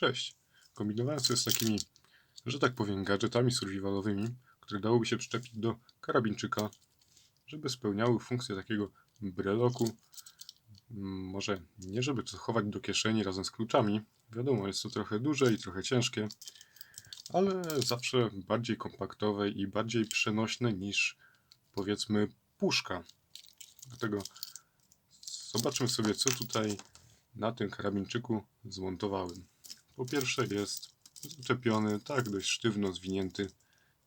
Cześć. Kombinowałem sobie z takimi, że tak powiem, gadżetami survivalowymi, które dałoby się przyczepić do karabinczyka, żeby spełniały funkcję takiego breloku. Może nie żeby to chować do kieszeni razem z kluczami. Wiadomo, jest to trochę duże i trochę ciężkie, ale zawsze bardziej kompaktowe i bardziej przenośne niż powiedzmy puszka. Dlatego zobaczmy sobie, co tutaj na tym karabinczyku zmontowałem. Po pierwsze jest zaczepiony, tak dość sztywno zwinięty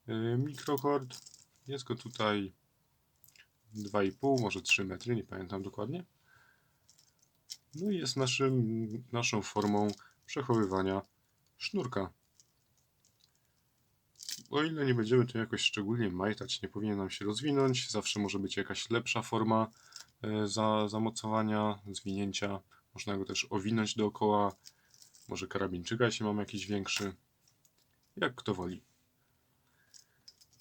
yy, mikrocord. Jest go tutaj 2,5, może 3 metry, nie pamiętam dokładnie. No i jest naszym, naszą formą przechowywania sznurka. O ile nie będziemy tu jakoś szczególnie majtać, nie powinien nam się rozwinąć. Zawsze może być jakaś lepsza forma e, za, zamocowania, zwinięcia. Można go też owinąć dookoła. Może karabinczyka, jeśli mam jakiś większy. Jak kto woli.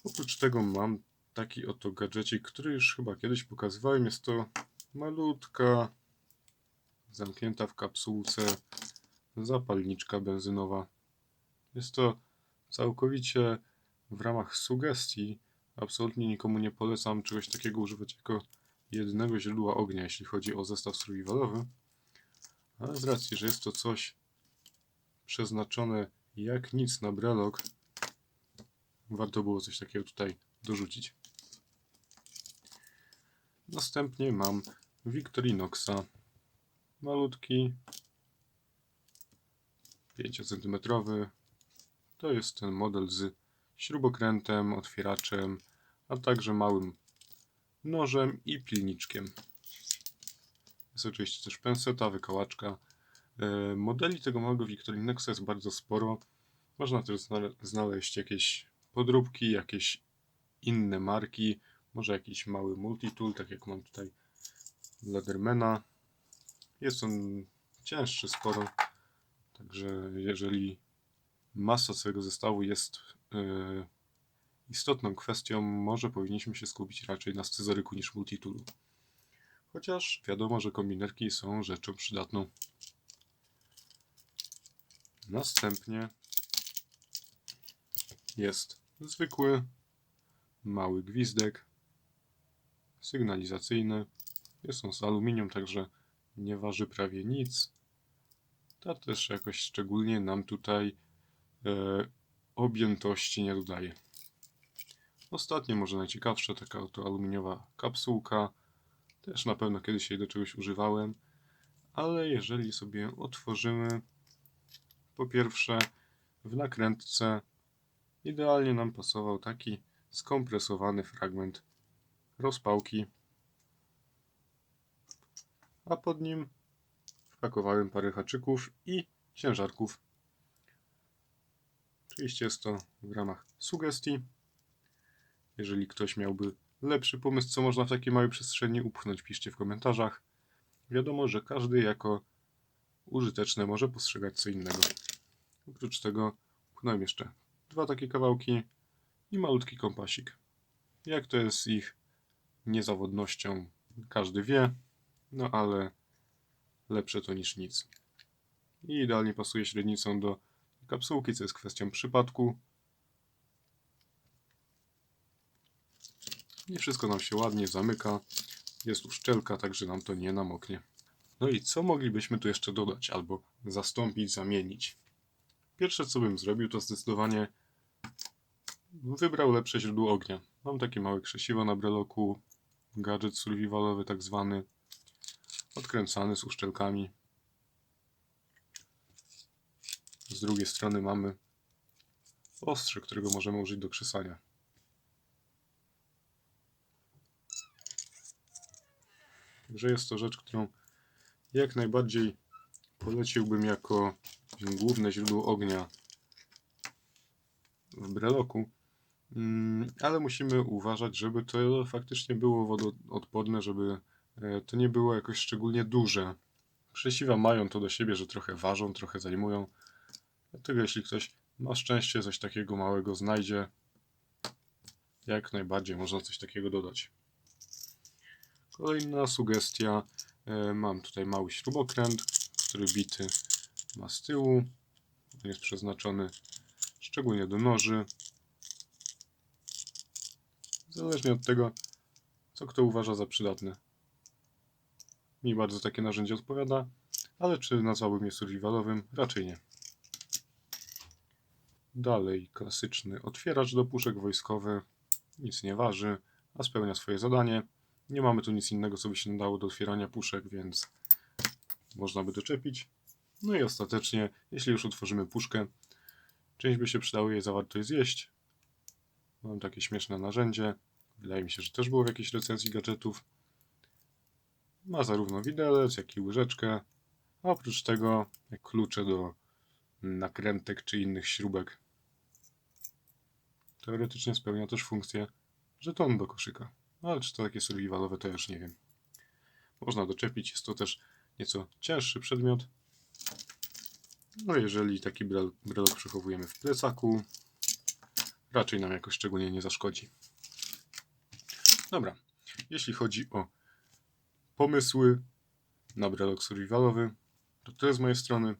Oprócz tego mam taki oto gadżecik, który już chyba kiedyś pokazywałem. Jest to malutka, zamknięta w kapsułce zapalniczka benzynowa. Jest to całkowicie w ramach sugestii. Absolutnie nikomu nie polecam czegoś takiego używać jako jednego źródła ognia, jeśli chodzi o zestaw survivalowy. Ale z racji, że jest to coś przeznaczone jak nic na brelok, warto było coś takiego tutaj dorzucić. Następnie mam Victorinoxa. Malutki, 5 cm. To jest ten model z śrubokrętem, otwieraczem, a także małym nożem i pilniczkiem. Jest oczywiście też penseta, wykałaczka. E, Modeli tego małego Victorinoxa jest bardzo sporo. Można też znale- znaleźć jakieś podróbki, jakieś inne marki, może jakiś mały multitool, tak jak mam tutaj Leathermana. Jest on cięższy sporo, także jeżeli masa całego zestawu jest e, istotną kwestią, może powinniśmy się skupić raczej na scyzoryku niż multitoolu. Chociaż wiadomo, że kombinerki są rzeczą przydatną. Następnie jest zwykły, mały gwizdek sygnalizacyjny. Jest on z aluminium, także nie waży prawie nic. Ta też jakoś szczególnie nam tutaj e, objętości nie dodaje. Ostatnie, może najciekawsze, taka oto aluminiowa kapsułka. Też na pewno kiedyś jej do czegoś używałem, ale jeżeli sobie otworzymy, po pierwsze w nakrętce idealnie nam pasował taki skompresowany fragment rozpałki, a pod nim wpakowałem parę haczyków i ciężarków. Oczywiście jest to w ramach sugestii. Jeżeli ktoś miałby lepszy pomysł, co można w takiej małej przestrzeni upchnąć, piszcie w komentarzach. Wiadomo, że każdy jako użyteczne może postrzegać co innego. Oprócz tego upchnąłem jeszcze dwa takie kawałki i malutki kompasik. Jak to jest ich niezawodnością, każdy wie, no ale lepsze to niż nic. I idealnie pasuje średnicą do kapsułki, co jest kwestią przypadku. I wszystko nam się ładnie zamyka. Jest uszczelka, także nam to nie namoknie. No i co moglibyśmy tu jeszcze dodać albo zastąpić, zamienić? Pierwsze co bym zrobił to zdecydowanie wybrał lepsze źródło ognia. Mam takie małe krzesiwo na breloku, gadżet survivalowy tak zwany, odkręcany z uszczelkami. Z drugiej strony mamy ostrze, którego możemy użyć do krzesania. Także jest to rzecz, którą jak najbardziej poleciłbym jako główne źródło ognia w breloku. Mm, Ale musimy uważać, żeby to faktycznie było wodoodporne, żeby e, to nie było jakoś szczególnie duże. Krzesiwa mają to do siebie, że trochę ważą, trochę zajmują. Dlatego jeśli ktoś ma szczęście, coś takiego małego znajdzie, jak najbardziej można coś takiego dodać. Kolejna sugestia. E, Mam tutaj mały śrubokręt, który bity ma z tyłu. Jest przeznaczony szczególnie do noży. Zależnie od tego, co kto uważa za przydatne. Mi bardzo takie narzędzie odpowiada, ale czy nazwałbym je survivalowym? Raczej nie. Dalej klasyczny otwieracz do puszek wojskowy. Nic nie waży, a spełnia swoje zadanie. Nie mamy tu nic innego, co by się nadało do otwierania puszek, więc można by doczepić. No i ostatecznie, jeśli już otworzymy puszkę, część by się przydało jej zawartość zjeść. Mam takie śmieszne narzędzie. Wydaje mi się, że też było w jakiejś recenzji gadżetów. Ma zarówno widelec, jak i łyżeczkę. A oprócz tego klucze do nakrętek czy innych śrubek. Teoretycznie spełnia też funkcję żetonu do koszyka. No ale czy to takie survivalowe, to już nie wiem. Można doczepić, jest to też nieco cięższy przedmiot. No jeżeli taki brel, brelok przechowujemy w plecaku, raczej nam jakoś szczególnie nie zaszkodzi. Dobra, jeśli chodzi o pomysły na brelok survivalowy, to tyle z mojej strony.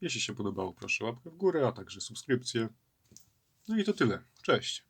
Jeśli się podobało, proszę łapkę w górę, a także subskrypcję. No i to tyle. Cześć.